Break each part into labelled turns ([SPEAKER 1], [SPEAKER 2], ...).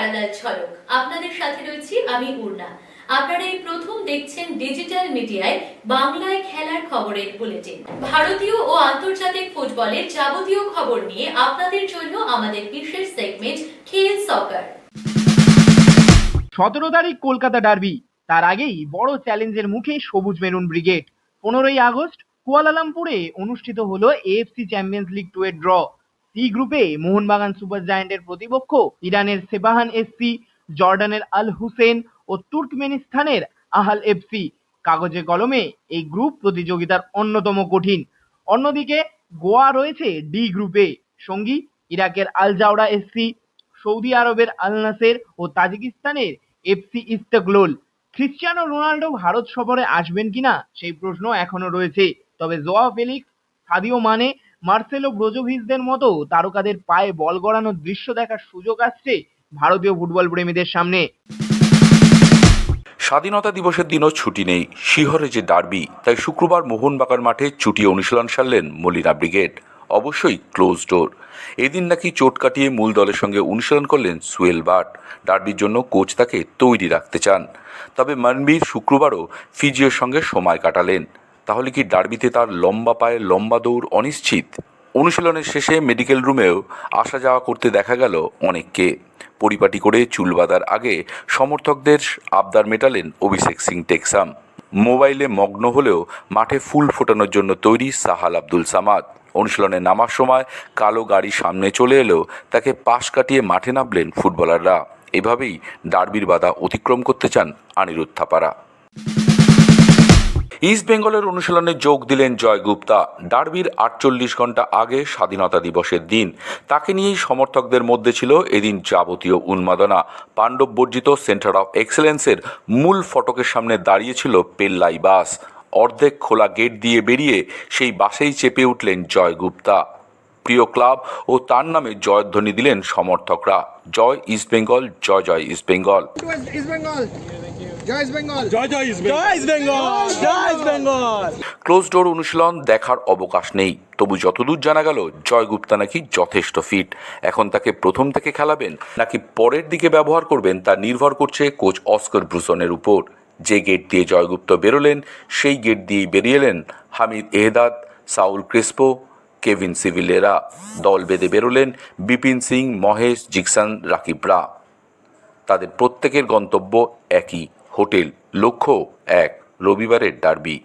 [SPEAKER 1] Parallel ঝলক। আপনাদের সাথে রয়েছি আমি উর্না আপনারা এই প্রথম দেখছেন ডিজিটাল মিডিয়ায় বাংলায় খেলার খবরের বুলেটিন। ভারতীয় ও আন্তর্জাতিক ফুটবলের যাবতীয় খবর নিয়ে আপনাদের জন্য আমাদের বিশেষ সেগমেন্ট খেল সকার
[SPEAKER 2] সতেরো তারিখ কলকাতা ডার্বি তার আগেই বড় চ্যালেঞ্জের মুখে সবুজ মেরুন ব্রিগেড পনেরোই আগস্ট কুয়ালালামপুরে অনুষ্ঠিত হলো এএফসি চ্যাম্পিয়ন্স লিগ টু এর ড্র সি গ্রুপে মোহনবাগান সুপার জায়ান্টের প্রতিপক্ষ ইরানের সেবাহান এসসি জর্ডানের আল হুসেন ও তুর্কমেনিস্তানের আহাল এফসি কাগজে কলমে এই গ্রুপ প্রতিযোগিতার অন্যতম কঠিন। অন্যদিকে গোয়া রয়েছে ডি গ্রুপে সঙ্গী ইরাকের আল জাওরা এসসি সৌদি আরবের আল নাসের ও তাজিকিস্তানের FC Istiklol. Cristiano Ronaldo Bharat সফরে আসবেন কিনা সেই প্রশ্ন এখনও রয়েছে। তবে Joao Felix Sadio Mane Marcelo ব্রোজোভিচদের মতো তারকাদের পায়ে বল গড়ানোর দৃশ্য দেখার সুযোগ আসছে ভারতীয় ফুটবল প্রেমীদের সামনে।
[SPEAKER 3] স্বাধীনতা দিবসের দিনও ছুটি নেই। শিহরে যে ডার্বি, তাই শুক্রবার মোহনবাগান মাঠে ছুটি অনুশীলন সারলেন মলিনা ব্রিগেড। অবশ্যই ক্লোজ ডোর। এদিন নাকি চোট কাটিয়ে মূল দলের সঙ্গে অনুশীলন করলেন সুয়েল বাট। ডার্বির জন্য কোচ তাকে তৈরি রাখতে চান। তবে মনবীর শুক্রবারও ফিজিওর সঙ্গে সময় কাটালেন। তাহলে কি ডার্বিতে তার লম্বা পায়ে লম্বা দৌড় অনিশ্চিত? অনুশীলনের শেষে মেডিকেল রুমেও আসা যাওয়া করতে দেখা গেল অনেককে। পরিপাটি করে চুল বাঁধার আগে সমর্থকদের আবদার মেটালেন অভিষেক সিং টেকসাম। মোবাইলে মগ্ন হলেও মাঠে ফুল ফোটানোর জন্য তৈরি সাহাল আব্দুল সামাদ। অনুশীলনে নামার সময় কালো গাড়ি সামনে চলে এলেও তাকে পাশ কাটিয়ে মাঠে নামলেন ফুটবলাররা। এভাবেই ডার্বির বাধা অতিক্রম করতে চান আনিরুদ্ধ থাপারা। ইস্ট বেঙ্গলের অনুশীলনে যোগ দিলেন জয় গুপ্তা ডার্বির আটচল্লিশ ঘণ্টা আগে স্বাধীনতা দিবসের দিন। তাকে নিয়েই সমর্থকদের মধ্যে ছিল এদিন যাবতীয় উন্মাদনা। পাণ্ডব বর্জিত সেন্টার অফ এক্সেলেন্সের মূল ফটকের সামনে দাঁড়িয়েছিল পেল্লাই বাস। অর্ধেক খোলা গেট দিয়ে বেরিয়ে সেই বাসেই চেপে উঠলেন জয় গুপ্তা প্রিয় ক্লাব ও তার নামে জয়ধ্বনি দিলেন সমর্থকরা। জয় ইস্ট বেঙ্গল, জয় জয় ইস্ট বেঙ্গল। ক্লোজ ডোর অনুশীলন দেখার অবকাশ নেই। তবু যতদূর জানা গেল জয় গুপ্তা নাকি যথেষ্ট ফিট এখন তাকে প্রথম থেকে খেলাবেন নাকি পরের দিকে ব্যবহার করবেন তা নির্ভর করছে কোচ অস্কর ব্রুসনের উপর। যে গেট দিয়ে জয়গুপ্ত বেরোলেন সেই গেট দিয়েই বেরিয়ে এলেন Hamid Ehdad Saul Crespo Kevin সিভিলেরা। দল বেঁধে বেরোলেন বিপিন সিং মহেশ জিকসান রাকিবরা তাদের প্রত্যেকের গন্তব্য একই। হোটেল, লক্ষ্য এক, রবিবারের ডার্বি।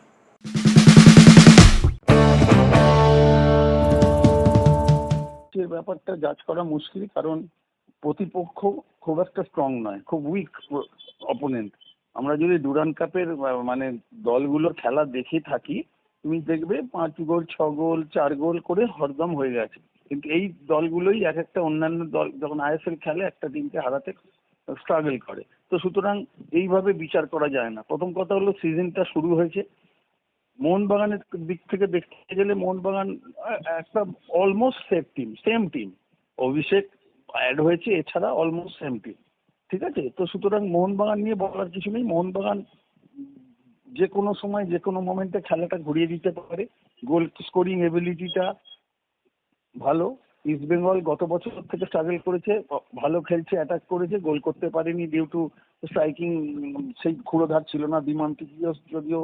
[SPEAKER 4] ব্যাপারটা জাজ করা মুশকিল, কারণ প্রতিপক্ষ খুব একটা স্ট্রং নয়, খুব উইক অপোনেন্ট আমরা যদি ডুরান কাপের মানে দলগুলোর খেলা দেখে থাকি, তুমি দেখবে পাঁচ গোল, ছ গোল, চার গোল করে হরদম হয়ে গেছে। কিন্তু এই দলগুলোই এক একটা অন্যান্য দল, যখন আইএসএল খেলে, একটা টিমকে হারাতে স্ট্রাগল করে। তো সুতরাং এইভাবে বিচার করা যায় না। প্রথম কথা হলো সিজনটা শুরু হয়েছে। মোহনবাগানের দিক থেকে দেখতে গেলে মোহনবাগান একটা almost safe team same team Abhishek add হয়েছে, এছাড়া অলমোস্ট সেম টিম ঠিক আছে? তো সুতরাং মোহনবাগান নিয়ে বলার কিছু নেই। মোহনবাগান যে কোনো সময়, যে কোনো মোমেন্টে খেলাটা ঘুরিয়ে দিতে পারে। গোল স্কোরিং এবিলিটিটা ভালো। ইস্ট বেঙ্গল গত বছর থেকে স্ট্রাগল করেছে ভালো খেলছে অ্যাটাক করেছে গোল করতে পারেনি ডিউ টু স্ট্রাইকিং সেই ক্ষুরোধার ছিল না, বিমান বিমান্তিক যদিও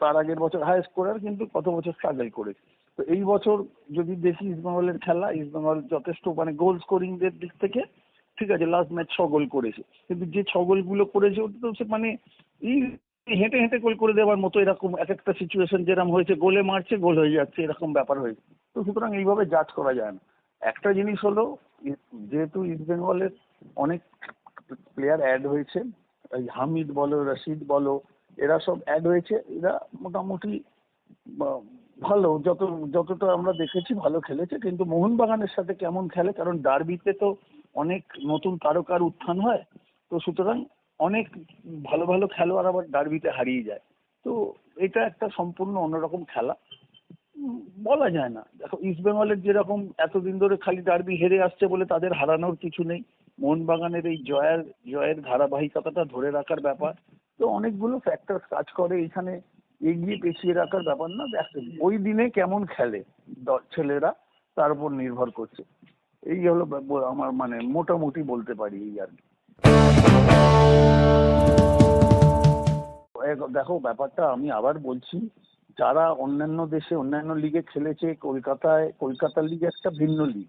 [SPEAKER 4] তার আগের বছর হাই স্কোরার কিন্তু কত বছর স্ট্রাগল করেছে। তো এই বছর যদি দেখি ইস্টবেঙ্গলের খেলা ইস্টবেঙ্গল যথেষ্ট মানে গোল স্কোরিংদের দিক থেকে, ঠিক আছে লাস্ট ম্যাচ ছ গোল করেছে। কিন্তু যে ছ গোলগুলো করেছে, ওটা তো সে মানে এই হেঁটে হেঁটে গোল করে দেওয়ার মতো এরকম এক একটা সিচুয়েশন যেরকম হয়েছে গোলে মারছে গোল হয়ে যাচ্ছে, এরকম ব্যাপার হয়েছে। তো সুতরাং এইভাবে জাজ করা যায় না। একটা জিনিস হলো, যেহেতু ইস্টবেঙ্গলের অনেক প্লেয়ার অ্যাড হয়েছে, এই হামিদ বলো রশিদ বলো, এরা সব অ্যাড হয়েছে, এরা মোটামুটি ভালো। যত, যতটা আমরা দেখেছি ভালো খেলেছে, কিন্তু মোহনবাগানের সাথে কেমন খেলে, কারণ ডার্বিতে তো অনেক নতুন তারকার উত্থান হয়, তো সুতরাং অনেক ভালো ভালো খেলোয়াড় আবার ডার্বিতে হারিয়ে যায়। তো এটা একটা সম্পূর্ণ অন্যরকম খেলা। বলা যায় না। দেখো ইস্ট বেঙ্গলের যেরকম এতদিন ধরে খালি ডার্বি হেরে আসছে বলে তাদের হারানোর কিছু নেই, মোহনবাগানের এই জয়ের জয়ের ধারাবাহিকতাটা ধরে রাখার ব্যাপার। তো অনেকগুলো ফ্যাক্টর কাজ করে, এখানে এগিয়ে পেছিয়ে রাখার ব্যাপার না ওই দিনে কেমন খেলে ছেলেরা, তার উপর নির্ভর করছে। এই হলো আমার মানে মোটামুটি বলতে পারি এই আর কি। দেখো, ব্যাপারটা আমি আবার বলছি যারা অন্যান্য দেশে অন্যান্য লিগে খেলেছে কলকাতায় কলকাতা লিগ একটা ভিন্ন লিগ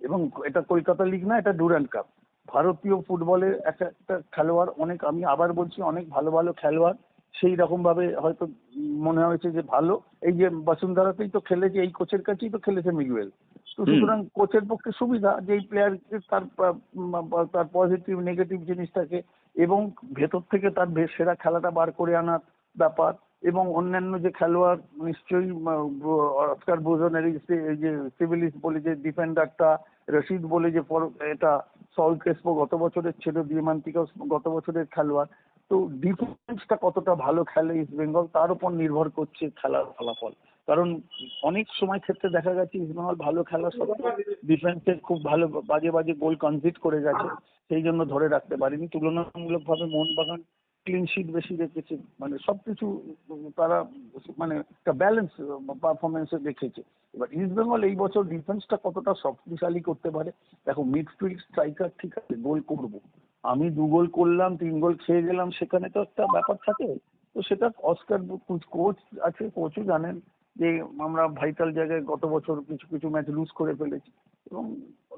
[SPEAKER 4] এবং এটা কলকাতা লিগ না এটা ডুরান্ড কাপ। ভারতীয় ফুটবলের একটা একটা খেলোয়াড় অনেক আমি আবার বলছি অনেক ভালো ভালো খেলোয়াড় সেই রকম ভাবে হয়তো মনে হয়েছে যে ভালো। এই যে বসুন্ধরাতেই তো খেলেছে এই কোচের কাছেই তো খেলেছে মিগুয়েল তো সুতরাং কোচের পক্ষে সুবিধা যে এই প্লেয়ারকে তার তার পজিটিভ নেগেটিভ জিনিসটাকে এবং ভেতর থেকে তার সেরা খেলাটা বার করে আনার ব্যাপার। এবং অন্যান্য যে খেলোয়াড়, নিশ্চয়ই অস্কার বোজনের এই যে সিভিলিস বলে যে ডিফেন্ডারটা, রশিদ বলে যে এটা সল ক্রেসপো গত বছরের ছিল দিমান্তিকা গত বছরের খেলোয়াড়। তো ডিফেন্সটা কতটা ভালো খেলে ইস্ট বেঙ্গল, তার উপর নির্ভর করছে খেলার ফলাফল। কারণ অনেক সময় ক্ষেত্রে দেখা গেছে, ইস্ট বেঙ্গল ভালো খেলা সত্ত্বেও ডিফেন্সে খুব ভালো বাজে বাজে গোল কনসিড করে গেছে, সেই জন্য ধরে রাখতে পারিনি। তুলনামূলক তুলনামূলকভাবে মোহনবাগান ক্লিন শিট বেশি রেখেছে। মানে সবকিছু, তারা মানে একটা ব্যালেন্স পারফরমেন্সে রেখেছে। এবার ইস্ট বেঙ্গল এই বছর ডিফেন্সটা কতটা শক্তিশালী করতে পারে, দেখো মিডফিল্ড স্ট্রাইকার ঠিক আছে, গোল করব। আমি দু গোল করলাম, তিন গোল খেয়ে গেলাম, সেখানে তো একটা ব্যাপার থাকে। তো সেটা অস্কার কোচ আছে কোচও জানেন যে আমরা ভাইটাল জায়গায় গত বছর কিছু কিছু ম্যাচ লুজ করে ফেলেছি। এবং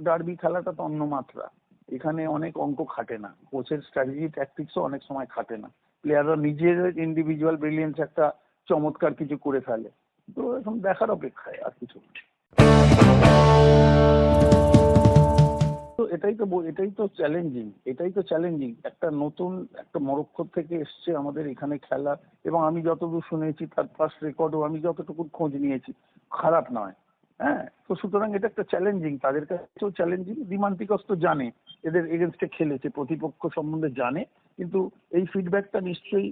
[SPEAKER 4] ডার্বি খেলাটা তো অন্য মাত্রা। এখানে অনেক অঙ্ক খাটে না। কোচের স্ট্র্যাটেজি ট্যাকটিক্সও অনেক সময় খাটে না। প্লেয়াররা নিজের ইন্ডিভিজুয়াল ব্রিলিয়েন্স একটা চমৎকার কিছু করে ফেলে। তো এখন দেখার অপেক্ষায়, আর কিছু। তো এটাই তো এটাই তো চ্যালেঞ্জিং এটাই তো চ্যালেঞ্জিং একটা নতুন, একটা মরক্কো থেকে এসছে আমাদের এখানে খেলা। এবং আমি যতদূর শুনেছি, তার ফার্স্ট রেকর্ডও আমি যতটুকু খোঁজ নিয়েছি, খারাপ নয়। হ্যাঁ তো সুতরাং এটা একটা চ্যালেঞ্জিং তাদের কাছেও চ্যালেঞ্জিং দিমান্তিকস তো জানে, এদের এগেনস্টে খেলেছে, প্রতিপক্ষ সম্বন্ধে জানে, কিন্তু এই ফিডব্যাকটা নিশ্চয়ই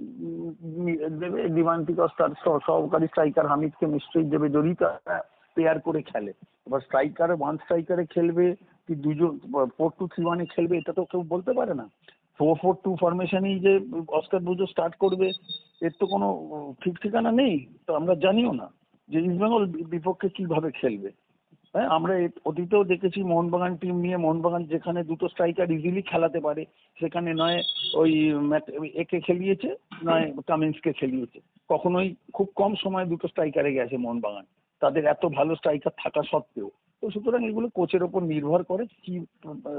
[SPEAKER 4] দেবে দিমান্তিকস তার সহকারী স্ট্রাইকার হামিদকে নিশ্চয়ই দেবে যদি তারা পেয়ার করে খেলে। এবার স্ট্রাইকারে ওয়ান স্ট্রাইকারে খেলবে, কি দুজন ফোর টু থ্রি ওয়ানে খেলবে, এটা তো কেউ বলতে পারে না। ফোর ফোর টু ফরমেশনেই যে অস্কার বুজো স্টার্ট করবে, এর তো কোনো ঠিক ঠিকানা নেই, তো আমরা জানিও না। যে ইস্টবেঙ্গল বিপক্ষে কীভাবে খেলবে? হ্যাঁ আমরা অতীতেও দেখেছি মোহনবাগান টিম নিয়ে মোহনবাগান যেখানে দুটো স্ট্রাইকার ইজিলি খেলাতে পারে, সেখানে নয় ওই একে খেলিয়েছে, নয় কামিন্সকে খেলিয়েছে। কখনোই খুব কম সময় দুটো স্ট্রাইকারে গেছে মোহনবাগান। তাদের এত ভালো স্ট্রাইকার থাকা সত্ত্বেও। তো সুতরাং এগুলো কোচের ওপর নির্ভর করে কি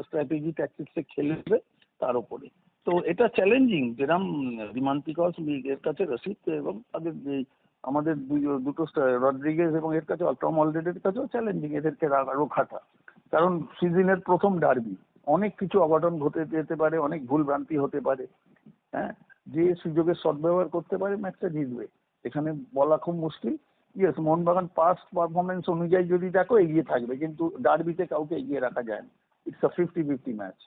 [SPEAKER 4] স্ট্র্যাটেজি ট্যাকটিক্সে খেলবে তার উপরে তো এটা চ্যালেঞ্জিং যেরকম রিমান্তিকস এর কাছে রশিদ এবং তাদের আমাদের দুটো রড্রিগেজ এবং এর কাছে টম অলরেডের কাছেও চ্যালেঞ্জিং এদেরকে রোখাটা। কারণ সিজনের প্রথম ডার্বি অনেক কিছু অঘটন ঘটে যেতে পারে, অনেক ভুল ভ্রান্তি হতে পারে। হ্যাঁ? যে সুযোগের সদ্ব্যবহার করতে পারে ম্যাচটা জিতবে। এখানে বলা খুব মুশকিল। ইয়েস মোহনবাগান পাস্ট পারফরমেন্স অনুযায়ী যদি দেখো, এগিয়ে থাকবে, কিন্তু ডার্বিতে কাউকে এগিয়ে রাখা যায় না it's a fifty fifty match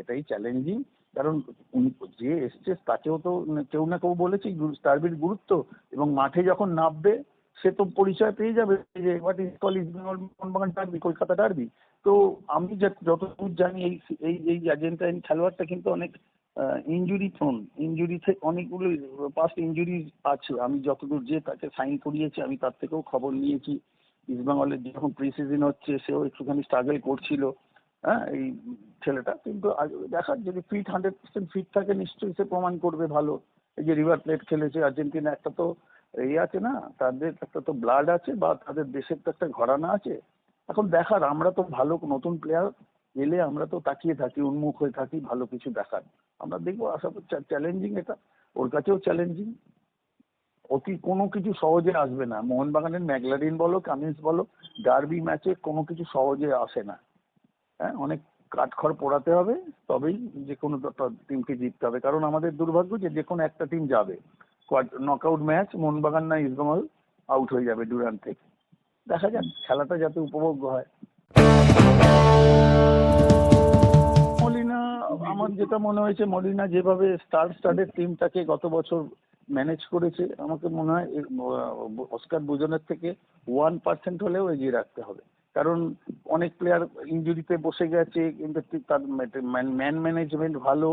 [SPEAKER 4] এটাই চ্যালেঞ্জিং কারণ উনি যে এসছে তাকেও তো কেউ না কেউ বলেছে ডার্বির গুরুত্ব এবং মাঠে যখন নামবে সে তো পরিচয় পেয়ে যাবে যে what is call East Bengal Mohun Bagan derby Kolkata derby তো আমি যত- যতদূর জানি এই এই এই আর্জেন্টাইন খেলোয়াড়টা কিন্তু অনেক ইঞ্জুরি প্রোন ইঞ্জুরি থেকে অনেকগুলো পাস্ট ইঞ্জুরি আছে। আমি যতদূর যে তাকে সাইন করিয়েছি, আমি তার থেকেও খবর নিয়েছি। ইস্টবেঙ্গলের যখন প্রি সিজন হচ্ছে, সেও একটুখানি স্ট্রাগল করছিল। হ্যাঁ এই ছেলেটা, কিন্তু দেখার যদি ফিট হান্ড্রেড পার্সেন্ট ফিট থাকে, নিশ্চয়ই সে প্রমাণ করবে ভালো। এই যে রিভার প্লেট খেলেছে, আর্জেন্টিনা একটা তো এই আছে না, তাদের একটা তো ব্লাড আছে, বা তাদের দেশের তো একটা ঘরানা আছে। এখন দেখার, আমরা তো ভালো নতুন প্লেয়ার এলে আমরা তো তাকিয়ে থাকি, উন্মুখ হয়ে থাকি, ভালো কিছু দেখার। আমরা দেখব, আশা করি চ্যালেঞ্জিং এটা, ওর কাছেও চ্যালেঞ্জিং অতি কোনো কিছু সহজে আসবে না। মোহনবাগানের ম্যাগলারিন বলো, কামিন্স বলো ডার্বি ম্যাচে কোনো কিছু সহজে আসে না। হ্যাঁ অনেক কাঠখড় পোড়াতে হবে, তবেই যে কোনো টিমকে জিততে হবে। কারণ আমাদের দুর্ভাগ্য যে যে কোনো একটা টিম যাবে। নকআউট ম্যাচ মোহনবাগান না ইস্টবেঙ্গল আউট হয়ে যাবে ডুরান্ট থেকে দেখা যাক, খেলাটা যাতে উপভোগ্য হয়। মলিনা, আমার যেটা মনে হয়েছে, মলিনা যেভাবে স্টার স্টারের টিমটাকে গত বছর ম্যানেজ করেছে, আমাকে মনে হয় অস্কার বুজনের থেকে ওয়ান পার্সেন্ট হলেও এগিয়ে রাখতে হবে। কারণ অনেক প্লেয়ার ইঞ্জুরিতে বসে গেছে কিন্তু তার ম্যান ম্যানেজমেন্ট ভালো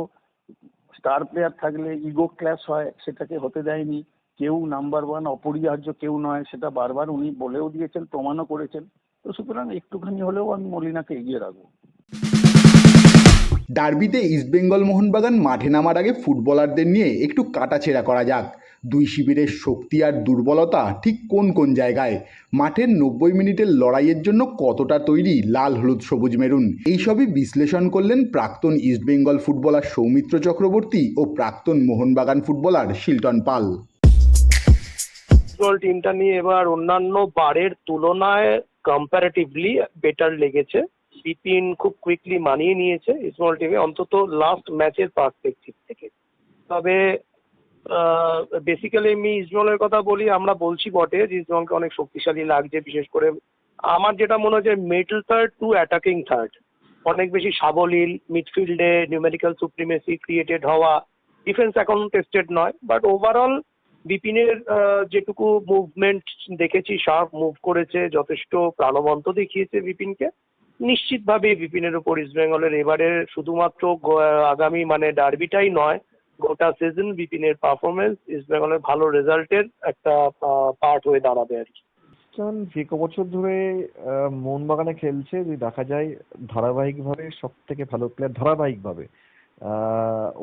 [SPEAKER 4] স্টার প্লেয়ার থাকলে ইগো ক্ল্যাশ হয়, সেটাকে হতে দেয়নি। কেউ নাম্বার ওয়ান অপরিহার্য কেউ নয়, সেটা বারবার উনি বলেও দিয়েছেন, প্রমাণও করেছেন। তো সুতরাং একটুখানি হলেও আমি মলিনাকে এগিয়ে রাখব।
[SPEAKER 5] ডার্বিতে ইস্টবেঙ্গল মোহনবাগান মাঠে নামার আগে ফুটবলারদের নিয়ে একটু কাটাছেঁড়া করা যাক। দুই শিবিরের শক্তি আর দুর্বলতা ঠিক কোন কোন জায়গায়? মাঠের নব্বই মিনিটের লড়াইয়ের জন্য কতটা তৈরি লাল, হলুদ, সবুজ, মেরুন? এইসবই বিশ্লেষণ করলেন প্রাক্তন East Bengal footballer Soumitra Chakraborty ও প্রাক্তন মোহনবাগান ফুটবলার শিলটন পাল।
[SPEAKER 6] টিমটা নিয়ে এবার অন্যান্য বারের তুলনায় কম্পারেটিভলি বেটার লেগেছে। বিপিন খুব কুইকলি মানিয়ে নিয়েছে ইসমল টিমে অন্তত লাস্ট ম্যাচের পার্সপেক্টিভ থেকে। তবে বেসিক্যালি আমি ইসমলের কথা বলি, আমরা বলছি বটে যে ইসমলকে অনেক শক্তিশালী লাগছে, বিশেষ করে আমার যেটা মনে হচ্ছে middle third to attacking third অনেক বেশি সাবলীল মিডফিল্ডে নিউমেরিক্যাল সুপ্রিমেসি ক্রিয়েটেড হওয়া ডিফেন্স এখন টেস্টেড নয় বাট ওভারঅল বিপিনের যেটুকু মুভমেন্ট দেখেছি শার্প মুভ করেছে, যথেষ্ট প্রাণবন্ত দেখিয়েছে বিপিনকে। নিশ্চিতভাবে বিপিনের উপর ইস্টবেঙ্গলের এবারে শুধুমাত্র আগামী মানে ডার্বিটাই নয় গোটা সিজন বিপিনের পারফরমেন্স ইস্টবেঙ্গলের ভালো রেজাল্টের একটা পার্ট হয়ে দাঁড়াবে আর কি।
[SPEAKER 7] কারণ যে ক বছর ধরে মোহনবাগানে খেলছে, যদি দেখা যায় ধারাবাহিকভাবে সব থেকে ভালো প্লেয়ার ধারাবাহিকভাবে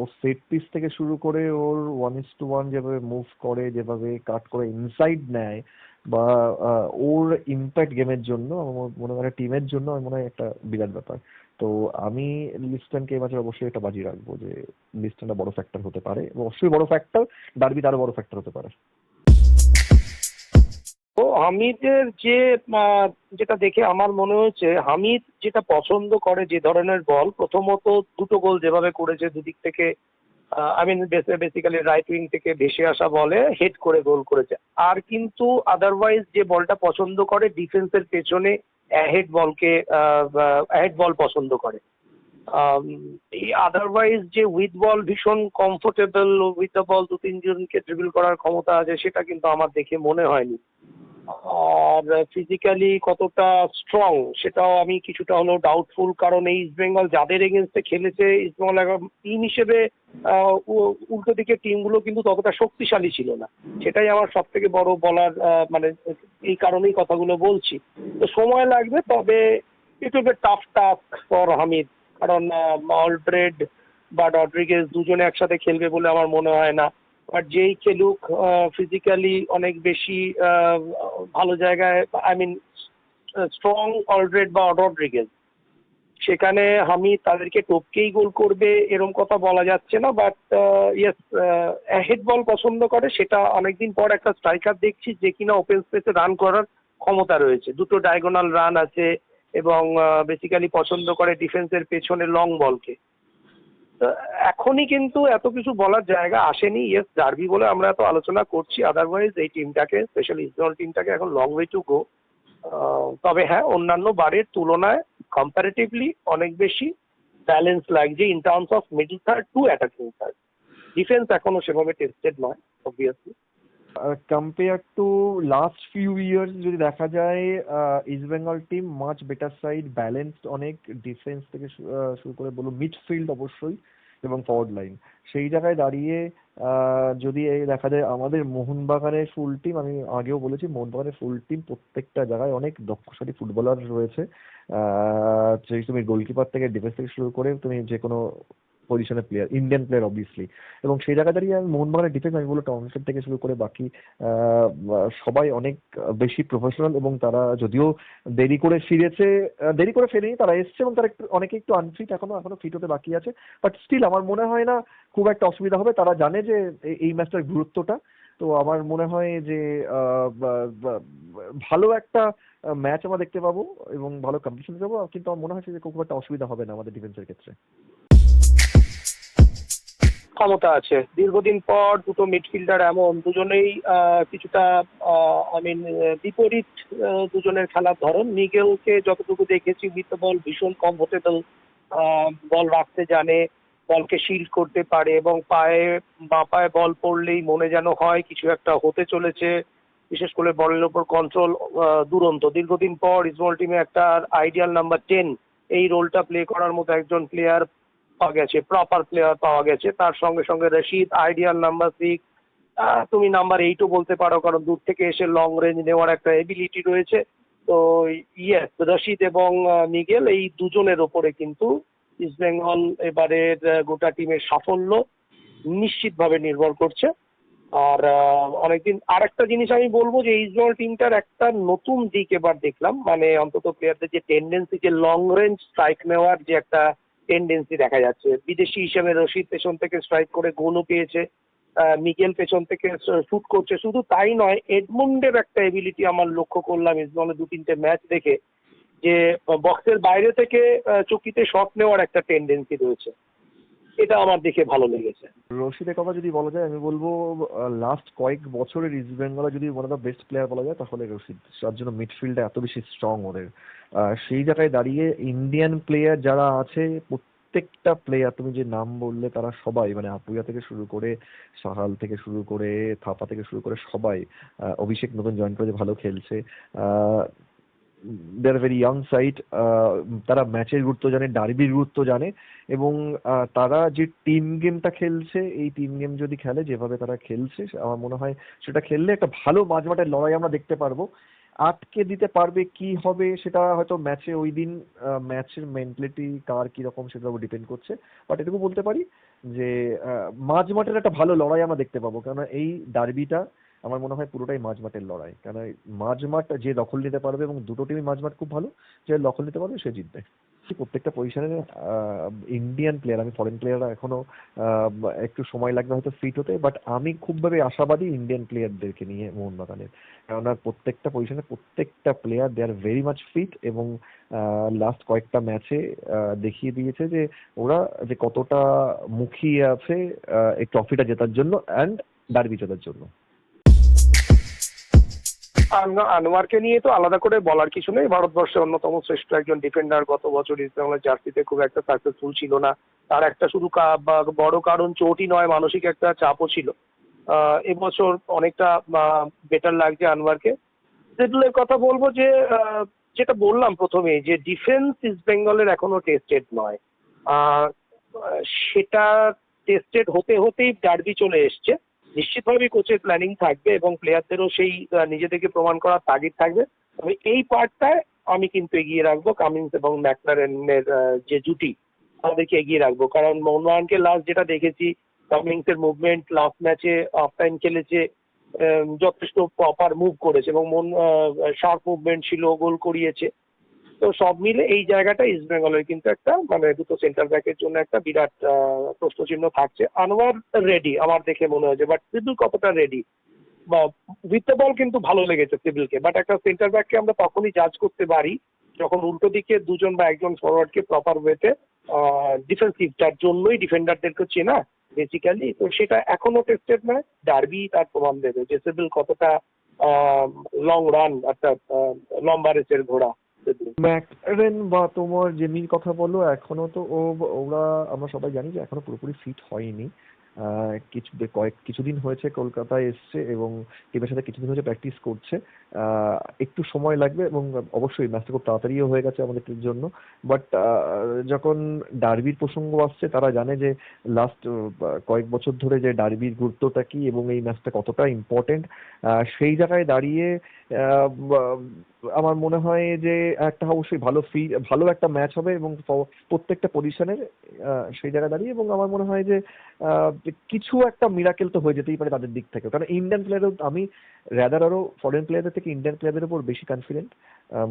[SPEAKER 7] ও সেট পিস থেকে শুরু করে ওর ওয়ান ইস টু ওয়ান যেভাবে মুভ করে, যেভাবে কাট করে ইনসাইড নেয়, বা ওর ইম্প্যাক্ট গেমের জন্য, আমার মনে হয় টিমের জন্য, আমার মনে হয় একটা বিরাট ব্যাপার। তো আমি লিস্টনকে ম্যাচে অবশ্যই একটা বাজি রাখব যে লিস্টনটা বড় ফ্যাক্টর হতে পারে অবশ্যই বড় ফ্যাক্টর ডার্বিতে আরও বড় ফ্যাক্টর হতে পারে।
[SPEAKER 6] তো হামিদের যে যেটা দেখে আমার মনে হয়েছে, হামিদ যেটা পছন্দ করে যে ধরনের বল, প্রথমত দুটো গোল যেভাবে করেছে দুদিক থেকে I mean basically right wing থেকে ভেসে আসা বলে হেড করে গোল করেছে। আর কিন্তু আদারওয়াইজ যে বলটা পছন্দ করে ডিফেন্সের পেছনে অ্যাহেড বলকে অ্যাহেড বল পছন্দ করে। আদারওয়াইজ যে উইথ বল ভীষণ কমফোর্টেবল উইথ দ্য বল দু তিনজনকে ড্রিবল করার ক্ষমতা আছে, সেটা কিন্তু আমার দেখে মনে হয়নি। আর ফিজিক্যালি কতটা স্ট্রং সেটাও আমি কিছুটা হলেও ডাউটফুল কারণ এই ইস্টবেঙ্গল যাদের এগেনস্টে খেলেছে ইস্টবেঙ্গল টিম হিসেবে উল্টো দিকে টিমগুলো কিন্তু ততটা শক্তিশালী ছিল না। সেটাই আমার সব থেকে বড় বলার মানে এই কারণেই কথাগুলো বলছি। তো সময় লাগবে, তবে it will be tough task for Hamid. কারণ অলব্রেড বা রড্রিগেজ দুজনে একসাথে খেলবে বলে আমার মনে হয় না। বাট যেই খেলুক ফিজিক্যালি অনেক বেশি ভালো জায়গায় আই মিন স্ট্রং অলরেড বা রড্রিগেজ সেখানে আমি তাদেরকে টপকেই গোল করবে, এরম কথা বলা যাচ্ছে না বাট ইয়েস হেড বল পছন্দ করে। সেটা অনেকদিন পর একটা স্ট্রাইকার দেখছি যে কিনা ওপেন স্পেসে রান করার ক্ষমতা রয়েছে। দুটো ডায়াগোনাল রান আছে এবং বেসিক্যালি পছন্দ করে ডিফেন্সের পেছনে লং বলকে এখনই কিন্তু এত কিছু বলার জায়গা আসেনি। ইয়েস ডার্বি বলে আমরা এত আলোচনা করছি। আদারওয়াইজ এই টিমটাকে স্পেশালি ইসরায়েল টিমটাকে এখন লং ওয়ে টু গো তবে হ্যাঁ অন্যান্য বারের তুলনায় কম্পারেটিভলি অনেক বেশি ব্যালেন্স লাগছে in terms of middle third to attacking third defence এখনও সেভাবে টেস্টেড নয় obviously
[SPEAKER 7] compare to last few years যদি দেখা যায় East Bengal team much better side balanced অনেক ডিফেন্স থেকে শুরু করে বলুন মিডফিল্ড অবশ্যই, এবং ফরওয়ার্ড লাইন সেই জায়গায় দাঁড়িয়ে যদি এই দেখা যায়, আমাদের মোহনবাগানের ফুল টিম আমি আগেও বলেছি, মোহনবাগানের ফুল টিম প্রত্যেকটা জায়গায় অনেক দক্ষশালী ফুটবলার রয়েছে। তুমি গোলকিপার থেকে ডিফেন্স থেকে শুরু করে, তুমি যে কোনো পজিশনের প্লেয়ার ইন্ডিয়ান প্লেয়ার অবভিয়াসলি এবং সেই জায়গা দাঁড়িয়ে আমি মোহনবাগানের ডিফেন্স আমি বলব টাউনশিপ থেকে শুরু করে বাকি সবাই অনেক বেশি প্রফেশনাল এবং তারা যদিও দেরি করে ফিরেছে দেরি করে ফেরেনি, তারা এসছে এবং তারা একটু, অনেকে একটু আনফিট এখনও এখনও ফিট হতে বাকি আছে। বাট স্টিল আমার মনে হয় না খুব একটা অসুবিধা হবে। তারা জানে যে এই ম্যাচটার গুরুত্বটা। তো আমার মনে হয় যে ভালো একটা ম্যাচ আমরা দেখতে পাবো এবং ভালো কম্পিটিশন পাবো। কিন্তু আমার মনে হয় যে খুব একটা অসুবিধা হবে না আমাদের ডিফেন্সের ক্ষেত্রে।
[SPEAKER 6] ক্ষমতা আছে। দীর্ঘদিন পর দুটো মিডফিল্ডার এমন, দুজনেই কিছুটা আই মিন বিপরীত দুজনের খেলার ধরন। নিগেলকে যতটুকু দেখেছি উইথ বল ভীষণ কম কমফোর্টেবল বল রাখতে জানে বলকে শিল্ড করতে পারে এবং পায়ে, বা পায়ে বল পড়লেই মনে যেন হয় কিছু একটা হতে চলেছে। বিশেষ করে বলের ওপর কন্ট্রোল দুরন্ত। দীর্ঘদিন পর ইসবল টিমে একটা আইডিয়াল নাম্বার টেন এই রোলটা প্লে করার মতো একজন প্লেয়ার পাওয়া গেছে প্রপার প্লেয়ার পাওয়া গেছে। তার সঙ্গে সঙ্গে রশিদ আইডিয়াল নাম্বার সিক্স তুমি নাম্বার এইটও বলতে পারো, কারণ দূর থেকে এসে লং রেঞ্জ নেওয়ার একটা এবিলিটি রয়েছে। তো ইয়েস রশিদ এবং মিগেল এই দুজনের ওপরে কিন্তু ইস্টবেঙ্গল এবারের গোটা টিমের সাফল্য নিশ্চিতভাবে নির্ভর করছে। আর অনেকদিন আর একটা জিনিস আমি বলব যে ইস্টবেঙ্গল টিমটার একটা নতুন দিক এবার দেখলাম। মানে অন্তত প্লেয়ারদের যে টেন্ডেন্সি যে লং রেঞ্জ স্ট্রাইক নেওয়ার যে একটা টেন্ডেন্সি দেখা যাচ্ছে। বিদেশি হিসেবে রশিদ পেছন থেকে স্ট্রাইক করে গোলও পেয়েছে মিকেল পেছন থেকে শুট করছে। শুধু তাই নয়, এডমন্ডের একটা এবিলিটি আমার লক্ষ্য করলাম ইসবলে দু তিনটে ম্যাচ দেখে, যে বক্সের বাইরে থেকে চকিতে শট নেওয়ার একটা টেন্ডেন্সি রয়েছে। এটা আমার দেখে ভালো লেগেছে।
[SPEAKER 7] রশিদের কথা যদি বলা যায়, আমি বলব লাস্ট কয়েক বছরের ইস্ট বেঙ্গলে যদি one of the best player বলা যায়, তাহলে রশিদ, তার জন্য মিডফিল্ডটা এত বেশি স্ট্রং ওদের। সেই জায়গায় দাঁড়িয়ে ইন্ডিয়ান প্লেয়ার যারা আছে, প্রত্যেকটা প্লেয়ার তুমি যে নাম বললে তারা সবাই মানে আপুয়া থেকে শুরু করে সাহাল থেকে শুরু করে থাপা থেকে শুরু করে সবাই অভিষেক নতুন জয়েন করেছে, ভালো খেলছে they are very young side তারা ম্যাচের গুরুত্ব জানে ডার্বির গুরুত্ব জানে, এবং তারা যে টিম গেমটা খেলছে, এই টিম গেম যদি খেলে, যেভাবে তারা খেলছে, আমার মনে হয় সেটা খেললে একটা ভালো মাঝমাঠের লড়াই আমরা দেখতে পারব। আটকে দিতে পারবে কি হবে সেটা হয়তো ম্যাচে ওই দিন ম্যাচের মেন্টালিটি কার কীরকম সেটার উপর ডিপেন্ড করছে। বাট এটুকু বলতে পারি যে আহ, মাঝমাঠের একটা ভালো লড়াই আমরা দেখতে পাবো। কেননা এই ডার্বিটা আমার মনে হয় পুরোটাই মাঝ মাঠের লড়াই। কেন মাঝ মাঠ যে দখল নিতে পারবে এবং দুটো টিমই মাঝমাঠ খুব ভালো যে দখল নিতে পারবে সে জিতবে। প্রত্যেকটা পজিশনে ইন্ডিয়ান প্লেয়ার আমি ফরেন প্লেয়াররা এখনও একটু সময় লাগবে হয়তো ফিট হতে বাট আমি খুবভাবে আশাবাদী ইন্ডিয়ান প্লেয়ারদেরকে নিয়ে মোহনবাগানের। কেননা প্রত্যেকটা পজিশনে প্রত্যেকটা player they are very much fit এবং লাস্ট কয়েকটা ম্যাচে দেখিয়ে দিয়েছে যে ওরা যে কতটা মুখিয়ে আছে এই ট্রফিটা জেতার জন্য অ্যান্ড ডার্বি জেতার জন্য।
[SPEAKER 6] আনোয়ারকে নিয়ে তো আলাদা করে বলার কিছু নেই। ভারতবর্ষের অন্যতম শ্রেষ্ঠ একজন ডিফেন্ডার গত বছর বেঙ্গলের জার্সিতে খুব একটা সাকসেসফুল ছিল না। তার একটা শুধু বড় কারণ চোটই নয়, মানসিক একটা চাপও ছিল। এবছর অনেকটা বেটার লাগছে আনোয়ারকে। সেটুলের কথা বলব যে যেটা বললাম প্রথমে, যে ডিফেন্স ইস্ট বেঙ্গলের এখনও টেস্টেড নয়। সেটা টেস্টেড হতে হতেই ডার্বি চলে এসছে। নিশ্চিতভাবেই কোচের প্ল্যানিং থাকবে এবং প্লেয়ারদেরও সেই নিজে থেকে প্রমাণ করার তাগিদ থাকবে। তবে এই পার্টটায় আমি কিন্তু এগিয়ে রাখব কামিন্স এবং ম্যাকলারেনের যে জুটি, তাদেরকে এগিয়ে রাখব। কারণ মোহনবাগানকে লাস্ট যেটা দেখেছি কামিন্সের মুভমেন্ট লাস্ট ম্যাচে অফ টাইম খেলেছে যথেষ্ট প্রপার মুভ করেছে এবং মন শার্প মুভমেন্ট ছিল গোল করিয়েছে। তো সব মিলে এই জায়গাটা ইস্ট বেঙ্গলের কিন্তু একটা মানে দুটো সেন্টার ব্যাকের জন্য একটা বিরাট প্রশ্নচিহ্ন থাকছে। আনোয়ার রেডি, আমার দেখে মনে হয়েছে বাট সিভিল কতটা রেডি বা উইথ বল কিন্তু ভালো লেগেছে সিভিলকে বাট একটা সেন্টার ব্যাককে আমরা তখনই জাজ করতে পারি, যখন উল্টো দিকে দুজন বা একজন ফরওয়ার্ডকে প্রপার ওয়েতে ডিফেন্সিভটার জন্যই ডিফেন্ডারদেরকে চেনা বেসিক্যালি তো সেটা এখনও টেস্টেড নয় ডার্বি তার প্রমাণ দেবে যে সিভিল কতটা লং রান অর্থাৎ লম্বা রেসের ঘোড়া।
[SPEAKER 7] ম্যাকরেন বা তোমার জেমির কথা বলো, এখনও তো ও, ওরা আমরা সবাই জানি যে এখনও পুরোপুরি ফিট হয়নি। কিছু, কয়েক, কিছুদিন হয়েছে কলকাতায় এসছে এবং টিমের সাথে কিছুদিন হয়েছে প্র্যাকটিস করছে। একটু সময় লাগবে এবং অবশ্যই ম্যাচটা খুব তাড়াতাড়িও হয়ে গেছে আমাদের জন্য। বাট যখন ডার্বির প্রসঙ্গ আসছে, তারা জানে যে লাস্ট কয়েক বছর ধরে যে ডার্বির গুরুত্বটা কি এবং এই ম্যাচটা কতটা ইম্পর্টেন্ট সেই জায়গায় দাঁড়িয়ে আমার মনে হয় যে একটা অবশ্যই ভালো ফি ভালো একটা ম্যাচ হবে এবং প্রত্যেকটা পজিশনের সেই জায়গায় দাঁড়িয়ে এবং আমার মনে হয় যে কিছু একটা মিরাকেল তো হয়ে যেতেই পারে তাদের দিক থেকে। কারণ ইন্ডিয়ান প্লেয়ারও আমি র্যাদার আরও ফরেন প্লেয়ারদের থেকে ইন্ডিয়ান প্লেয়ারদের উপর বেশি কনফিডেন্ট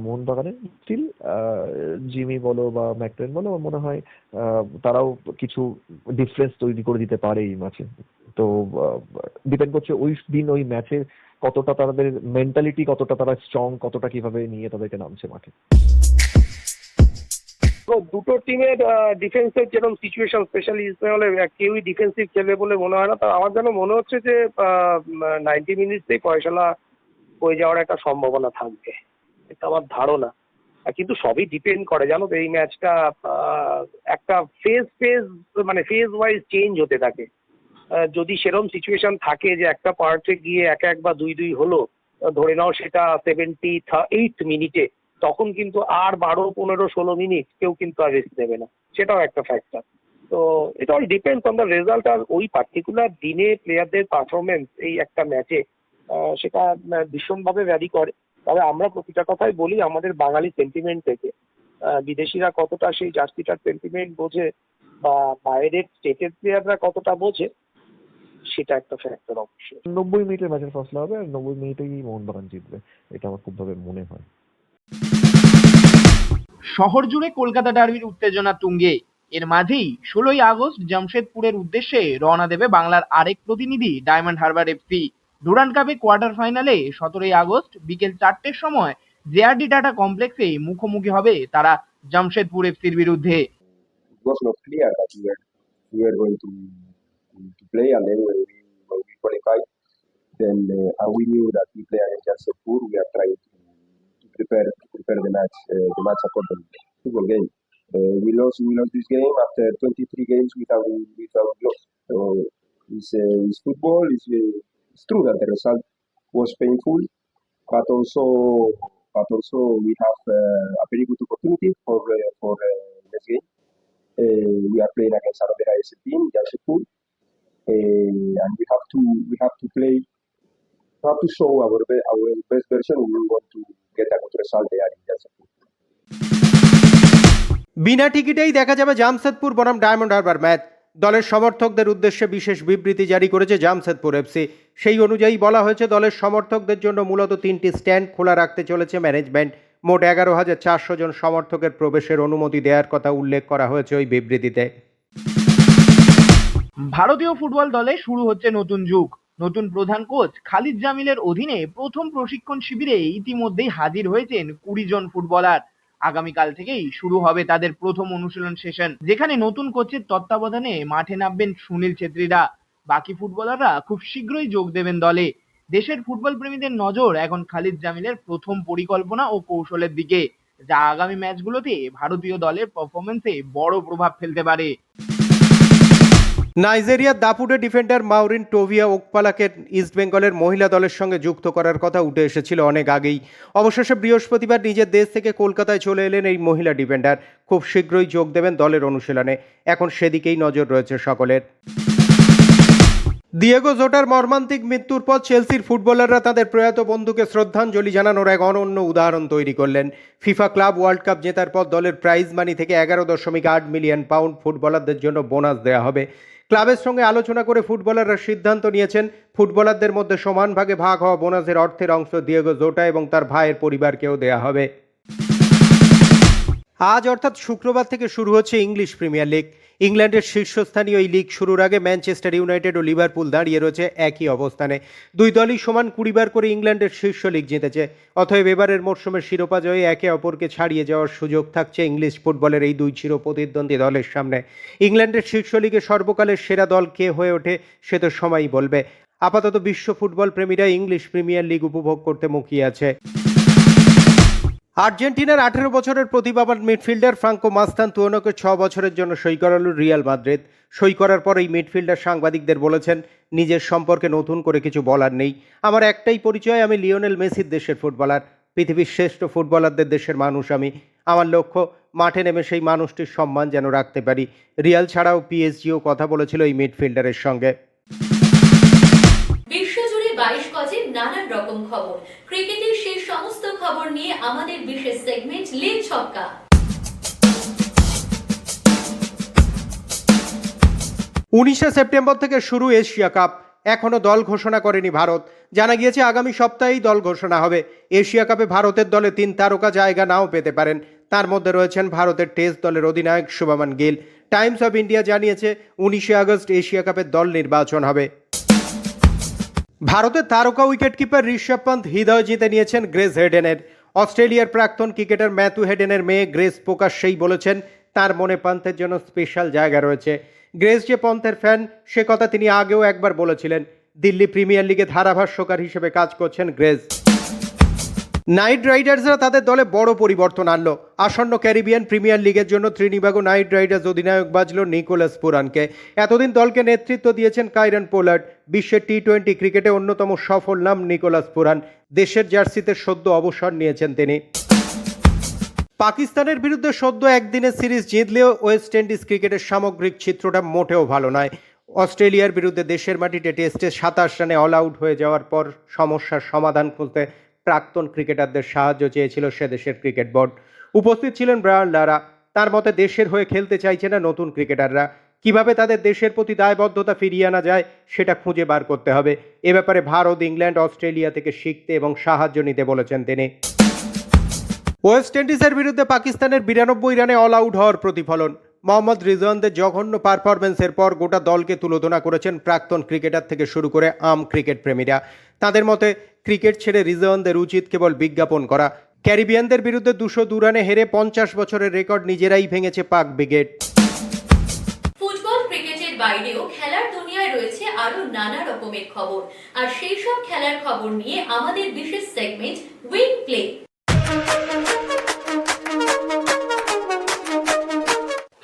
[SPEAKER 7] মোহনবাগানের। স্টিল জিমি বলো বা ম্যাকটেন বলো, আমার মনে হয় তারাও কিছু ডিফারেন্স তৈরি করে দিতে পারে এই ম্যাচে তো ডিপেন্ড করছে ওই দিন ওই ম্যাচে কতটা তাদের মেন্টালিটি কতটা তারা স্ট্রং কতটা কীভাবে নিয়ে তাদেরকে নামছে মাঠে।
[SPEAKER 6] দুটো টিমের ডিফেন্সের যেরকম সিচুয়েশন স্পেশালি ইসমাইলে কেউই ডিফেন্সিভ খেলবে বলে মনে হয় না। তা আমার যেন মনে হচ্ছে যে নাইনটি মিনিটসেই পয়সালা হয়ে যাওয়ার একটা সম্ভাবনা থাকবে। এটা আমার ধারণা। কিন্তু সবই ডিপেন্ড করে, জানো তো, এই ম্যাচটা একটা ফেজ ফেজ মানে ফেজ ওয়াইজ চেঞ্জ হতে থাকে। যদি সেরম সিচুয়েশন থাকে যে একটা পার্টে গিয়ে এক এক বা দুই দুই হলো ধরে নাও সেটা সেভেন্টি এইট মিনিটে তখন কিন্তু আর বারো, পনেরো, ষোলো মিনিট কেউ কিন্তু আর রিস্ক নেবে না। সেটাও একটা ফ্যাক্টর তো এটা all depends on the result আর ওই পার্টিকুলার দিনে প্লেয়ারদের পারফরমেন্স এই একটা ম্যাচে সেটা ভীষণভাবে ভ্যারি করে। তবে আমরা প্রতিটা কথাই বলি, আমাদের বাঙালি সেন্টিমেন্ট থেকে বিদেশিরা কতটা সেই জার্সিটার সেন্টিমেন্ট বোঝে বা বাইরের স্টেটের প্লেয়াররা কতটা বোঝে সেটা একটা ফ্যাক্টর অবশ্যই।
[SPEAKER 7] নব্বই মিনিটের ম্যাচের ফসলা হবে আর নব্বই মিনিটেই মোহনবাগান জিতবে। এটা আমার খুবভাবে মনে হয়।
[SPEAKER 2] শহর জুড়ে কলকাতা ডার্বির উত্তেজনা তুঙ্গে। এর মাঝেই ষোলোই আগস্ট জামশেদপুরের উদ্দেশ্যে রওনা দেবে বাংলার আরেক প্রতিনিধি ডায়মন্ড হারবার এফসি ডুরান্ড কাপে কোয়ার্টার ফাইনালে সতেরোই আগস্ট বিকেল চারটের সময় জেআরডি টাটা কমপ্লেক্সে মুখোমুখি হবে তারা জামশেদপুর এফসির বিরুদ্ধে।
[SPEAKER 8] Play and then when we when we qualified then uh, we knew that we play against Jamshedpur we are trying to, to prepare to prepare the match uh, the match accordingly football game. Uh, we lost we lost this game after 23 games without without loss so it's, uh, it's football it's, uh, it's true that the result was painful but also but also we have uh, a very good opportunity for uh, for uh, game. Uh, we are playing against another ISL team, Jamshedpur, and we have to we have to play, we have to show our our best version. We want to get a good result there in.
[SPEAKER 9] বিনা টিকিটেই দেখা যাবে জামশেদপুর বনাম diamond Harbour match দলের সমর্থকদের উদ্দেশ্যে বিশেষ বিবৃতি জারি করেছে জামশেদপুর এফসি সেই অনুযায়ী বলা হয়েছে দলের সমর্থকদের জন্য মূলত তিনটি স্ট্যান্ড খোলা রাখতে চলেছে ম্যানেজমেন্ট মোট এগারো হাজার চারশো জন সমর্থকের প্রবেশের অনুমতি দেওয়ার কথা উল্লেখ করা হয়েছে ওই বিবৃতিতে
[SPEAKER 2] ভারতীয় ফুটবল দলে শুরু হচ্ছে নতুন যুগ। নতুন প্রধান কোচ খালিদ জামিলের অধীনে প্রথম প্রশিক্ষণ শিবিরে ইতিমধ্যেই হাজির হয়েছেন কুড়ি জন ফুটবলার। আগামীকাল থেকেই শুরু হবে তাদের প্রথম অনুশীলন সেশন, যেখানে নতুন কোচের তত্ত্বাবধানে মাঠে নামবেন সুনীল ছেত্রীরা। বাকি ফুটবলাররা খুব শীঘ্রই যোগ দেবেন দলে। দেশের ফুটবল প্রেমীদের নজর এখন খালিদ জামিলের প্রথম পরিকল্পনা ও কৌশলের দিকে, যা আগামী ম্যাচগুলোতে ভারতীয় দলের পারফরমেন্সে বড় প্রভাব ফেলতে পারে।
[SPEAKER 9] নাইজেরিয়ার দাপুটে ডিফেন্ডার মাউরিন টোভিয়া ওকপালাকে ইস্টবেঙ্গলের মহিলা দলের সঙ্গে যুক্ত করার কথা উঠে এসেছিল অনেক আগেই। অবশেষে বৃহস্পতিবার নিজের দেশ থেকে কলকাতায় চলে এলেন এই মহিলা ডিফেন্ডার। খুব শীঘ্রই যোগ দেবেন দলের অনুশীলনে। এখন সেদিকেই নজর রয়েছে সকলের। দিয়েগো জোটার মর্মান্তিক মৃত্যুর পর চেলসির ফুটবলাররা তাদের প্রয়াত বন্ধুকে শ্রদ্ধাঞ্জলি জানানোর এক অনন্য উদাহরণ তৈরি করলেন। ফিফা ক্লাব ওয়ার্ল্ড কাপ জেতার পর দলের প্রাইজ মানি থেকে এগারো দশমিক আট মিলিয়ন পাউন্ড ফুটবলারদের জন্য বোনাস দেওয়া হবে। ক্লাবের সঙ্গে আলোচনা করে ফুটবলাররা সিদ্ধান্ত নিয়েছেন, ফুটবলারদের মধ্যে সমান ভাগে ভাগ হওয়া বোনাসের অর্থের অংশ দিয়েগো জোটা এবং তার ভাইয়ের পরিবারকেও দেয়া হবে। আজ অর্থাৎ শুক্রবার থেকে শুরু হচ্ছে ইংলিশ প্রিমিয়ার লিগ। ইংল্যান্ডের শীর্ষস্থানীয় এই লিগ শুরুর আগে ম্যানচেস্টার ইউনাইটেড ও লিভারপুল দাঁড়িয়ে রয়েছে একই অবস্থানে। দুই দলই সমান কুড়িবার করে ইংল্যান্ডের শীর্ষ লিগ জিতেছে। অতএব এবারের মরশুমের শিরোপা জয়ে একে অপরকে ছাড়িয়ে যাওয়ার সুযোগ থাকছে ইংলিশ ফুটবলের এই দুই চির প্রতিদ্বন্দ্বী দলের সামনে। ইংল্যান্ডের শীর্ষ লিগে সর্বকালের সেরা দল কে হয়ে ওঠে সে তো সময়ই বলবে। আপাতত বিশ্ব ফুটবল প্রেমীরা ইংলিশ প্রিমিয়ার লিগ উপভোগ করতে মুখিয়ে আছে। আর্জেন্টিনার আঠেরো বছরের প্রতিভাবান মিডফিল্ডার ফ্রাঙ্কো মাস্তান তুয়নকে ছ বছরের জন্য সই করালো রিয়াল মাদ্রিদ। সই করার পর এই মিডফিল্ডার সাংবাদিকদের বলেছেন, নিজের সম্পর্কে নতুন করে কিছু বলার নেই। আমার একটাই পরিচয়, আমি লিওনেল মেসির দেশের ফুটবলার। পৃথিবীর শ্রেষ্ঠ ফুটবলারদের দেশের মানুষ আমি। আমার লক্ষ্য, মাঠে নেমে সেই মানুষটির সম্মান যেন রাখতে পারি। রিয়াল ছাড়াও পিএসজিও কথা বলেছিল এই মিডফিল্ডারের সঙ্গে।
[SPEAKER 1] নানান রকম খবর। ক্রিকেটের সেই সমস্ত খবর নিয়ে আমাদের বিশেষ সেগমেন্ট লীগ ছক্কা।
[SPEAKER 9] উনিশে সেপ্টেম্বর থেকে শুরু এশিয়া কাপ। এখনও দল ঘোষণা করেনি ভারত। জানা গিয়েছে, আগামী সপ্তাহেই দল ঘোষণা হবে। এশিয়া কাপে ভারতের দলে তিন তারকা জায়গা নাও পেতে পারেন। তার মধ্যে রয়েছেন ভারতের টেস্ট দলের অধিনায়ক Shubman Gill. Times of India জানিয়েছে, উনিশে আগস্ট এশিয়া কাপের দল নির্বাচন হবে। ভারতের তারকা উইকেটকিপার ঋষভ পন্থ হৃদয় জিতে নিয়েছেন গ্রেস হেডেনের। অস্ট্রেলিয়ার প্রাক্তন ক্রিকেটার ম্যাথু হেডেনের মেয়ে গ্রেস প্রকাশ্যেই বলেছেন, তার মনে পন্থের জন্য স্পেশাল জায়গা রয়েছে। গ্রেস যে পন্থের ফ্যান, সে কথা তিনি আগেও একবার বলেছিলেন। দিল্লি প্রিমিয়ার লিগে ধারাভাষ্যকার হিসেবে কাজ করছেন গ্রেস। নাইট রাইডার্সরা তাদের দলে বড় পরিবর্তন আনলো। আসন্ন ক্যারিবিয়ান প্রিমিয়ার লিগের জন্য ত্রিনিবাগো নাইট রাইডার্স অধিনায়ক বাজলো নিকোলাস পুরানকে। এতদিন দলকে নেতৃত্ব দিয়েছেন কাইরন পোলার্ড। বিশ্বের টি টোয়েন্টি ক্রিকেটে অন্যতম সফল নাম নিকোলাস পুরান। দেশের জার্সিতে সদ্য অবসর নিয়েছেন তিনি। পাকিস্তানের বিরুদ্ধে সদ্য একদিনের সিরিজ জিতলেও ওয়েস্ট ইন্ডিজ ক্রিকেটের সামগ্রিক চিত্রটা মোটেও ভালো নয়। অস্ট্রেলিয়ার বিরুদ্ধে দেশের মাটিতে টেস্টে সাতাশ রানে অল আউট হয়ে যাওয়ার পর সমস্যার সমাধান খুঁজতে প্রাক্তন ক্রিকেটারদের সাহায্য চেয়েছিল সে দেশের ক্রিকেট বোর্ড। উপস্থিত ছিলেন ব্রায়ান লারা। তার মতে দেশের হয়ে খেলতে চাইছে না নতুন ক্রিকেটাররা। কীভাবে তাদের দেশের প্রতি দায়বদ্ধতা ফিরিয়ে আনা যায়, সেটা খুঁজে বার করতে হবে। এ ব্যাপারে ভারত, ইংল্যান্ড, অস্ট্রেলিয়া থেকে শিখতে এবং সাহায্য নিতে বলেছেন তিনি। ওয়েস্ট ইন্ডিজের বিরুদ্ধে পাকিস্তানের বিরানব্বই রানে অল আউট হওয়ার প্রতিফলন। মোহাম্মদ রিজওয়ানদের জঘন্য পারফরমেন্সের পর গোটা দলকে তুলোধনা করেছেন প্রাক্তন ক্রিকেটার থেকে শুরু করে আম ক্রিকেট প্রেমীরা। তাদের মতে ক্রিকেট ছেড়ে রিজওয়ানদের উচিত কেবল বিজ্ঞাপন করা। ক্যারিবিয়ানদের বিরুদ্ধে দুশো দু রানে হেরে পঞ্চাশ বছরের রেকর্ড নিজেরাই ভেঙেছে পাক ব্রিগেড।
[SPEAKER 1] ফুটবল ক্রিকেটের বাইরেও খেলার দুনিয়ায় রয়েছে আরও নানা রকমের খবর। আর সেই সব খেলার খবর নিয়ে আমাদের বিশেষ সেগমেন্ট প্লে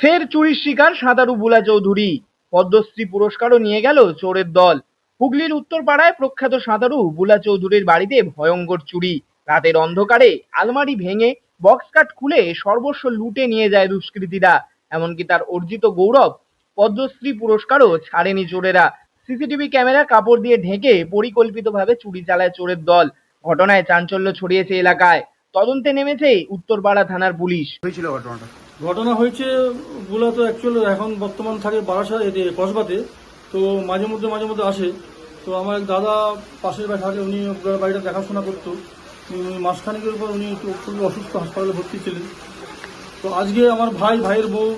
[SPEAKER 2] ফের চুরির শিকার সাঁতারু বুলা চৌধুরী পদ্মশ্রী পুরস্কারও নিয়ে গেল চোরের দল। হুগলির উত্তরপাড়ায় প্রখ্যাত সাঁতারু বুলা চৌধুরীর বাড়িতে ভয়ঙ্কর চুরি। রাতের অন্ধকারে আলমারি ভেঙে বক্স কাট খুলে সর্বস্ব লুটে নিয়ে যায় দুষ্কৃতীরা। এমনকি তার অর্জিত গৌরব পদ্মশ্রী পুরস্কারও ছাড়েনি চোরেরা। সিসিটিভি ক্যামেরা কাপড় দিয়ে ঢেকে পরিকল্পিতভাবে চুরি চালায় চোরের দল। ঘটনায় চাঞ্চল্য ছড়িয়েছে এলাকায়। তদন্তে নেমেছে উত্তরপাড়া থানার পুলিশ। হয়েছিল ঘটনাটা?
[SPEAKER 10] ঘটনা হয়েছে গুলা তো অ্যাকচুয়ালি এখন বর্তমান থাকে বারাসা এতে কসবাতে। তো মাঝে মধ্যে মাঝে মধ্যে আসে। তো আমার এক দাদা পাশের বাড়ি থাকে, উনি বাড়িটা দেখাশোনা করতো। মাসখানেকের পর উনি খুবই অসুস্থ হাসপাতালে ভর্তি ছিলেন। তো আজকে আমার ভাই, ভাইয়ের বউ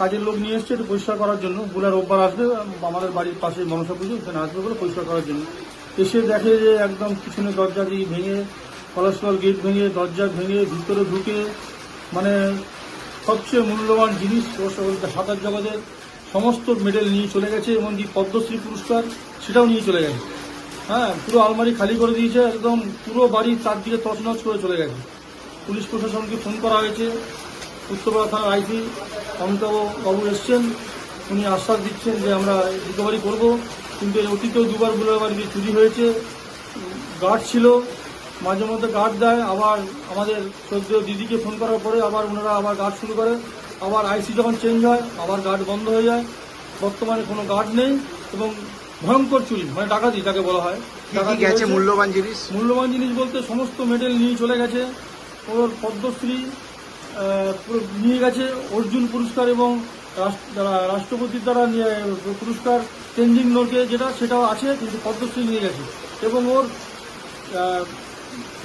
[SPEAKER 10] কাজের লোক নিয়ে এসছে একটু পরিষ্কার করার জন্য। বুলার রোববার আসবে, আমাদের বাড়ির পাশে মনসা পুজো, ওখানে আসবে বলে পরিষ্কার করার জন্য। এসে দেখে যে একদম পিছনে দরজা দিয়ে ভেঙে, কলেস্ট্রল গেট ভেঙে, দরজা ভেঙে, ভিতরে ঢুকে মানে সবচেয়ে মূল্যবান জিনিস, সাঁতার জগতের সমস্ত মেডেল নিয়ে চলে গেছে, এমনকি পদ্মশ্রী পুরস্কার সেটাও নিয়ে চলে গেছে। হ্যাঁ পুরো আলমারি খালি করে দিয়েছে, একদম পুরো বাড়ি চারদিকে তছনছ করে চলে গেছে। পুলিশ প্রশাসনকে ফোন করা হয়েছে, উত্তরপাড়া থানার আইসি অমিতাভ বাবু এসছেন, উনি আশ্বাস দিচ্ছেন যে আমরা রিকভারি করব, কিন্তু এই অতীতেও দুবার বুলের বাড়িতে চুরি হয়েছে। গার্ড ছিল, মাঝে মধ্যে গার্ড দেয়, আবার আমাদের শ্রদ্ধেয় দিদিকে ফোন করার পরে আবার ওনারা আবার গার্ড শুরু করে। আবার আইসি যখন চেঞ্জ হয় আবার গার্ড বন্ধ হয়ে যায়। বর্তমানে কোনো গার্ড নেই এবং ভয়ঙ্কর চুরি মানে ডাকাতি যাকে বলা হয়। ডাকাতি হয়েছে।
[SPEAKER 11] মূল্যবান জিনিস?
[SPEAKER 10] মূল্যবান জিনিস বলতে সমস্ত মেডেল নিয়ে চলে গেছে। ওর পদ্মশ্রী নিয়ে গেছে। অর্জুন পুরস্কার এবং রাষ্ট্রপতির দ্বারা পুরস্কার চেঞ্জিং নোটে যেটা সেটাও আছে কিন্তু পদ্মশ্রী নিয়ে গেছে। এবং ওর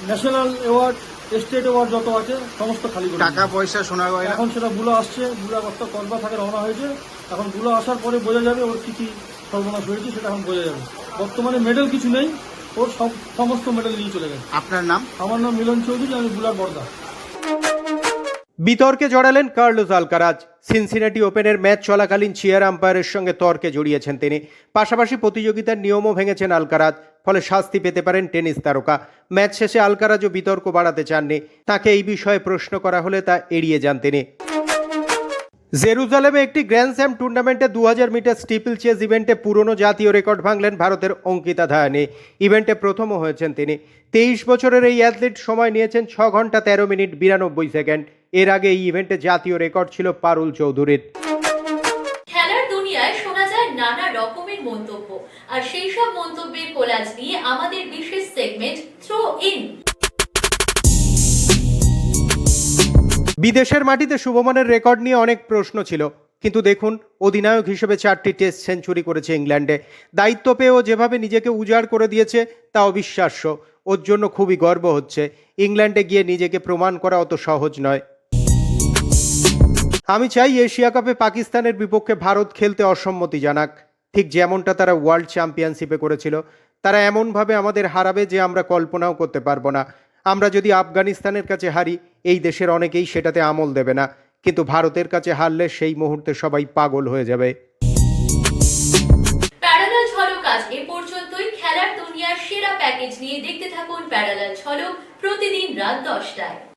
[SPEAKER 10] ন্যাশনাল অ্যাওয়ার্ড স্টেট ওয়ার যত আছে সমস্ত খালি টাকা।
[SPEAKER 11] পয়সা শোনা গয়না।
[SPEAKER 10] এখন সেটা গুলো আসছে বুলা কত কলবা থাকে রওনা হয়েছে। এখন বুলো আসার পরে বোঝা যাবে ওর কি কি সর্বনাশ হয়েছে সেটা এখন বোঝা যাবে। বর্তমানে মেডেল কিছু নেই ওর সব সমস্ত মেডেল নিয়ে চলে গেছে।
[SPEAKER 11] আপনার নাম?
[SPEAKER 10] আমার নাম মিলন চৌধুরী আমি গুলার বর্দা।
[SPEAKER 9] বিতর্কে জড়ালেন কার্লোস আলকারাজ। সিনসিনাটি ওপেনের ম্যাচ চলাকালীন চেয়ার আম্পায়ারের সঙ্গে তর্কে জড়িয়েছেন তিনি। পাশাপাশি প্রতিযোগিতার নিয়মও ভেঙেছেন আলকারাজ, ফলে শাস্তি পেতে পারেন টেনিস তারকা। ম্যাচ শেষে আলকারাজও বিতর্ক বাড়াতে চাননি। তাকে এই বিষয়ে প্রশ্ন করা হলে তা এড়িয়ে যান তিনি। জেরুজালেমে একটি গ্র্যান্ড স্যাম টুর্নামেন্টে দু হাজার মিটার স্টিপল চেজ ইভেন্টে পুরনো জাতীয় রেকর্ড ভাঙলেন ভারতের অঙ্কিতা ধায়ানি ইভেন্টে প্রথমও হয়েছেন তিনি। তেইশ বছরের এই অ্যাথলিট সময় নিয়েছেন ছ ঘণ্টা তেরো মিনিট বিরানব্বই সেকেন্ড। এর আগে এই ইভেন্টে জাতীয় রেকর্ড ছিল পারুল চৌধুরীর।
[SPEAKER 1] খেলার দুনিয়ায় শোনা যায় নানা রকমের মন্তব্য। আর সেই সব মন্তব্যের কোলাজ নিয়ে আমাদের বিশেষ সেগমেন্ট থ্রো ইন
[SPEAKER 9] বিদেশের মাটিতে শুভমনের রেকর্ড নিয়ে অনেক প্রশ্ন ছিল। কিন্তু দেখুন অধিনায়ক হিসেবে চারটি টেস্ট সেঞ্চুরি করেছে ইংল্যান্ডে। দায়িত্ব পেয়েও যেভাবে নিজেকে উজাড় করে দিয়েছে তা অবিশ্বাস্য। ওর জন্য খুবই গর্ব হচ্ছে। ইংল্যান্ডে গিয়ে নিজেকে প্রমাণ করা অত সহজ নয়। আমি চাই এশিয়া কাপে পাকিস্তানের বিপক্ষে ভারত খেলতে অসম্মতি জানাক। ঠিক যেমনটা তারা ওয়ার্ল্ড চ্যাম্পিয়নশিপে করেছিল, তারা এমনভাবে আমাদের হারাবে যে আমরা কল্পনাও করতে পারব না। আমরা যদি আফগানিস্তানের কাছে হারি, এই দেশের অনেকেই সেটাতে আমল দেবে না। কিন্তু ভারতের কাছে হারলে সেই মুহূর্তে সবাই পাগল হয়ে যাবে।
[SPEAKER 1] প্যাকেজ নিয়ে দেখতে থাকুন প্যারালাল ঝলক প্রতিদিন রাত দশটায়।